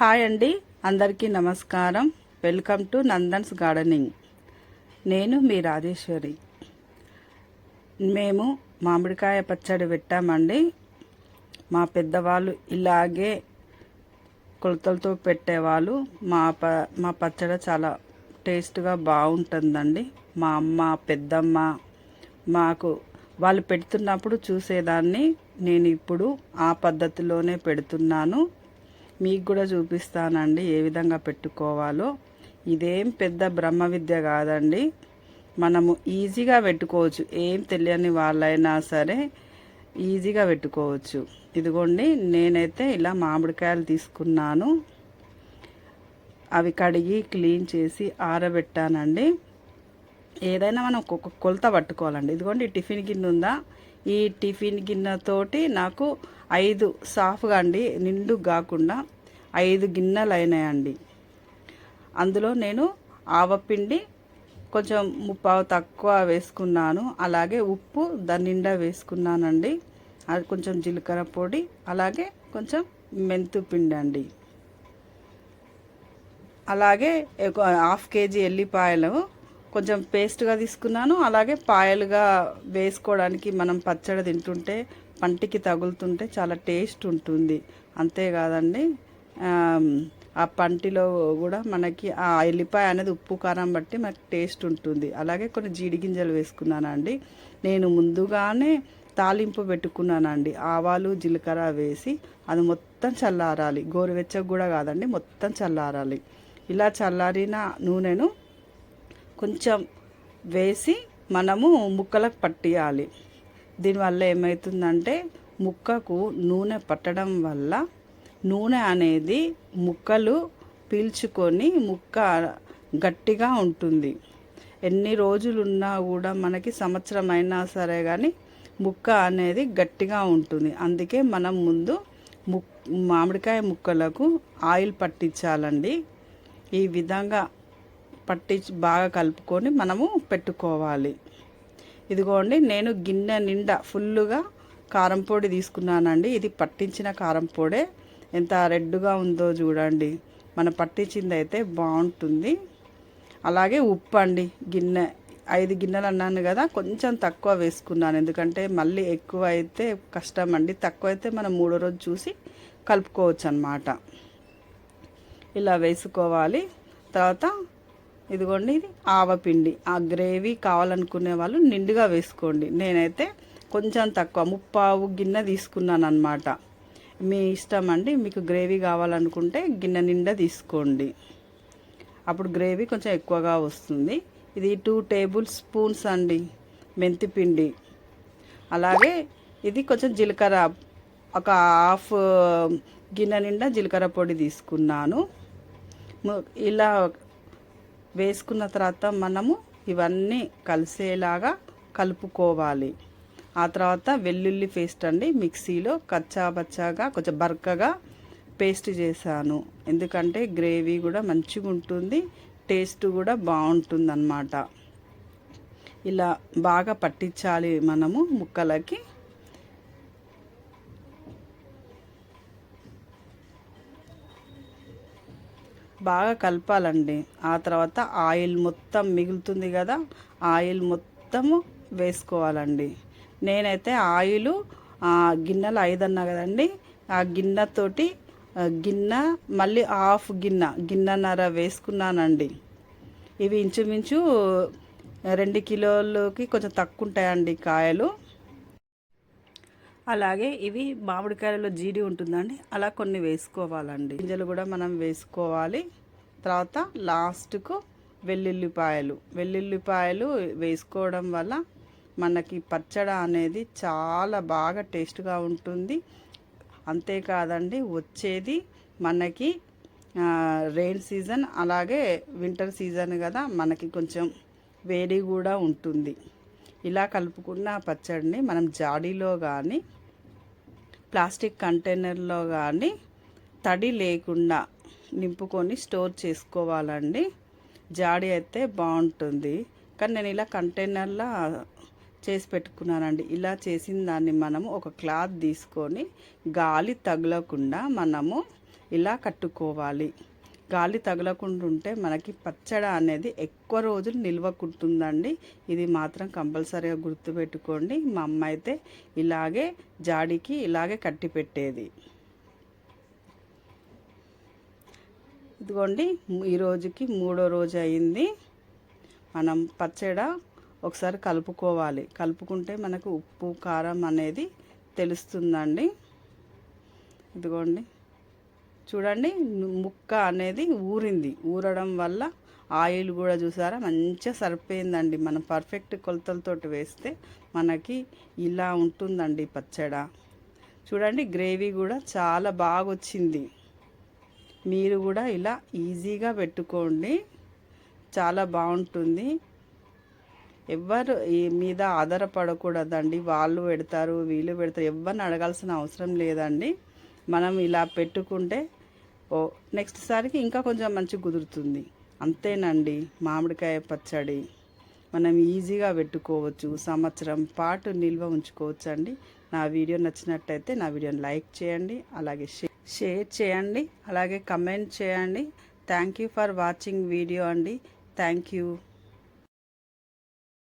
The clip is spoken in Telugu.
హాయ్ అండి. అందరికీ నమస్కారం. Welcome to Nandan's gardening. నేను మీ రాజేశ్వరి. మేము మామిడికాయ పచ్చడి పెట్టామండి. మా పెద్దవాళ్ళు ఇలాగే కొలతలతో పెట్టేవాళ్ళు. మా ప మా పచ్చడి చాలా టేస్ట్గా బాగుంటుందండి. మా అమ్మ పెద్దమ్మ మాకు వాళ్ళు పెడుతున్నప్పుడు చూసేదాన్ని. నేను ఇప్పుడు ఆ పద్ధతిలోనే పెడుతున్నాను. మీకు కూడా చూపిస్తానండి ఏ విధంగా పెట్టుకోవాలో. ఇదేం పెద్ద బ్రహ్మ విద్య కాదండి. మనము ఈజీగా పెట్టుకోవచ్చు. ఏం తెలియని వాళ్ళైనా సరే ఈజీగా పెట్టుకోవచ్చు. ఇదిగోండి నేనైతే ఇలా మామిడికాయలు తీసుకున్నాను. అవి కడిగి క్లీన్ చేసి ఆరబెట్టానండి. ఏదైనా మనం ఒక్కొక్క కొలత పట్టుకోవాలండి. ఇదిగోండి ఈ టిఫిన్ గిన్నె ఉందా? ఈ టిఫిన్ గిన్నెతోటి నాకు ఐదు సాఫ్గా అండి నిండు కాకుండా ఐదు గిన్నెలు అయినాయండి. అందులో నేను ఆవపిండి కొంచెం ముప్పావు తక్కువ వేసుకున్నాను. అలాగే ఉప్పు దాని నిండా వేసుకున్నానండి. అది కొంచెం జీలకర్ర పొడి అలాగే కొంచెం మెంతు పిండి అండి. అలాగే హాఫ్ కేజీ ఎల్లిపాయలు కొంచెం పేస్ట్గా తీసుకున్నాను. అలాగే పాయలుగా వేసుకోవడానికి మనం పచ్చడి తింటుంటే పంటికి తగులుతుంటే చాలా టేస్ట్ ఉంటుంది. అంతేకాదండి ఆ పంటిలో కూడా మనకి ఆ ఎల్లిపాయ అనేది ఉప్పు కారం బట్టి మనకి టేస్ట్ ఉంటుంది. అలాగే కొన్ని జీడి గింజలు వేసుకున్నానండి. నేను ముందుగానే తాలింపు పెట్టుకున్నానండి. ఆవాలు జీలకర్ర వేసి అది మొత్తం చల్లారాలి. గోరువెచ్చగా కూడా కాదండి మొత్తం చల్లారాలి. ఇలా చల్లారిన నూనెను కొంచెం వేసి మనము ముక్కలకు పట్టియాలి. దీనివల్ల ఏమవుతుందంటే ముక్కకు నూనె పట్టడం వల్ల నూనె అనేది ముక్కలు పీల్చుకొని ముక్క గట్టిగా ఉంటుంది. ఎన్ని రోజులు ఉన్నా కూడా మనకి సంవత్సరం అయినా సరే కానీ ముక్క అనేది గట్టిగా ఉంటుంది. అందుకే మనం ముందు ముక్ మామిడికాయ ముక్కలకు ఆయిల్ పట్టించాలండి. ఈ విధంగా పట్టించి బాగా కలుపుకొని మనము పెట్టుకోవాలి. ఇదిగోండి నేను గిన్నె నిండా ఫుల్లుగా కారం పొడి తీసుకున్నానండి. ఇది పట్టించిన కారం పొడే. ఎంత రెడ్గా ఉందో చూడండి. మనం పట్టించింది అయితే బాగుంటుంది. అలాగే ఉప్పు అండి గిన్నె. ఐదు గిన్నెలు అన్నాను కదా కొంచెం తక్కువ వేసుకున్నాను. ఎందుకంటే మళ్ళీ ఎక్కువ అయితే కష్టం అండి తక్కువ అయితే మనం మూడో రోజు చూసి కలుపుకోవచ్చు అనమాట ఇలా వేసుకోవాలి. తర్వాత ఇదిగోండి ఇది ఆవపిండి ఆ గ్రేవీ కావాలనుకునే వాళ్ళు నిండుగా వేసుకోండి. నేనైతే కొంచెం తక్కువ ముప్పావు గిన్నె తీసుకున్నాను అనమాట మీ ఇష్టం అండి మీకు గ్రేవీ కావాలనుకుంటే గిన్నె నిండా తీసుకోండి. అప్పుడు గ్రేవీ కొంచెం ఎక్కువగా వస్తుంది. ఇది టూ టేబుల్ స్పూన్స్ అండి మెంతిపిండి అలాగే ఇది కొంచెం జీలకర్ర ఒక హాఫ్ గిన్నె నిండా జీలకర్ర పొడి తీసుకున్నాను. ఇలా వేసుకున్న తర్వాత మనము ఇవన్నీ కలిసేలాగా కలుపుకోవాలి. ఆ తర్వాత వెల్లుల్లి పేస్ట్ అండి మిక్సీలో కచ్చాబచ్చాగా కొంచెం బర్కగా పేస్ట్ చేశాను. ఎందుకంటే గ్రేవీ కూడా మంచిగా ఉంటుంది టేస్ట్ కూడా బాగుంటుంది అన్నమాట ఇలా బాగా పట్టించాలి మనము ముక్కలకి. బాగా కలపాలండి. ఆ తర్వాత ఆయిల్ మొత్తం మిగులుతుంది కదా ఆయిల్ మొత్తము వేసుకోవాలండి. నేనైతే ఆయిల్ గిన్నెలు ఐదు కదండి ఆ గిన్నెతోటి గిన్నె మళ్ళీ హాఫ్ గిన్నె గిన్నెన్నర వేసుకున్నానండి. ఇవి ఇంచుమించు రెండు కిలోలకి కొంచెం తక్కువ ఉంటాయండి కాయలు. అలాగే ఇవి మామిడికాయలలో జీడి ఉంటుందండి. అలా కొన్ని వేసుకోవాలండి. గింజలు కూడా మనం వేసుకోవాలి. తర్వాత లాస్ట్కు వెల్లుల్లిపాయలు. వెల్లుల్లిపాయలు వేసుకోవడం వల్ల మనకి పచ్చడి అనేది చాలా బాగా టేస్ట్గా ఉంటుంది. అంతేకాదండి వచ్చేది మనకి రెయిన్ సీజన్ అలాగే వింటర్ సీజన్ కదా మనకి కొంచెం వేడి కూడా ఉంటుంది. ఇలా కలుపుకున్న పచ్చడిని మనం జాడీలో కానీ ప్లాస్టిక్ కంటైనర్లో కానీ తడి లేకుండా నింపుకొని స్టోర్ చేసుకోవాలండి. జాడీ అయితే బాగుంటుంది. కానీ నేను ఇలా కంటైనర్లో చేసి పెట్టుకున్నానండి. ఇలా చేసిన దాన్ని మనము ఒక క్లాత్ తీసుకొని గాలి తగలకుండా మనము ఇలా కట్టుకోవాలి. గాలి తగలకుండా ఉంటే మనకి పచ్చడ అనేది ఎక్కువ రోజులు నిల్వకుంటుందండి. ఇది మాత్రం కంపల్సరీగా గుర్తుపెట్టుకోండి. మా అమ్మ అయితే ఇలాగే జాడికి ఇలాగే కట్టి పెట్టేది. ఇదిగోండి ఈ రోజుకి మూడో రోజు అయింది. మనం పచ్చడ ఒకసారి కలుపుకోవాలి. కలుపుకుంటే మనకు ఉప్పు కారం అనేది తెలుస్తుందండి. ఇదిగోండి. చూడండి ముక్క అనేది ఊరింది. ఊరడం వల్ల ఆయిల్ కూడా చూసారా మంచిగా సరిపోయిందండి. మనం పర్ఫెక్ట్ కొలతలతోటి వేస్తే మనకి ఇలా ఉంటుందండి పచ్చడ. చూడండి గ్రేవీ కూడా చాలా బాగా వచ్చింది మీరు కూడా ఇలా ఈజీగా పెట్టుకోండి. చాలా బాగుంటుంది. ఎవ్వరు ఈ మీద ఆధారపడకూడదండి. వాళ్ళు పెడతారు వీళ్ళు పెడతారు. ఎవరిని అడగాల్సిన అవసరం లేదండి. మనం ఇలా పెట్టుకుంటే ఓ నెక్స్ట్ సారికి ఇంకా కొంచెం మంచిగా కుదురుతుంది. అంతేనండి మామిడికాయ పచ్చడి. మనం ఈజీగా పెట్టుకోవచ్చు. సంవత్సరం పాటు నిల్వ ఉంచుకోవచ్చు అండి నా వీడియో నచ్చినట్టయితే నా వీడియోని లైక్ చేయండి. అలాగే షేర్ చేయండి. అలాగే కమెంట్ చేయండి. Thank you for watching video అండి. Thank you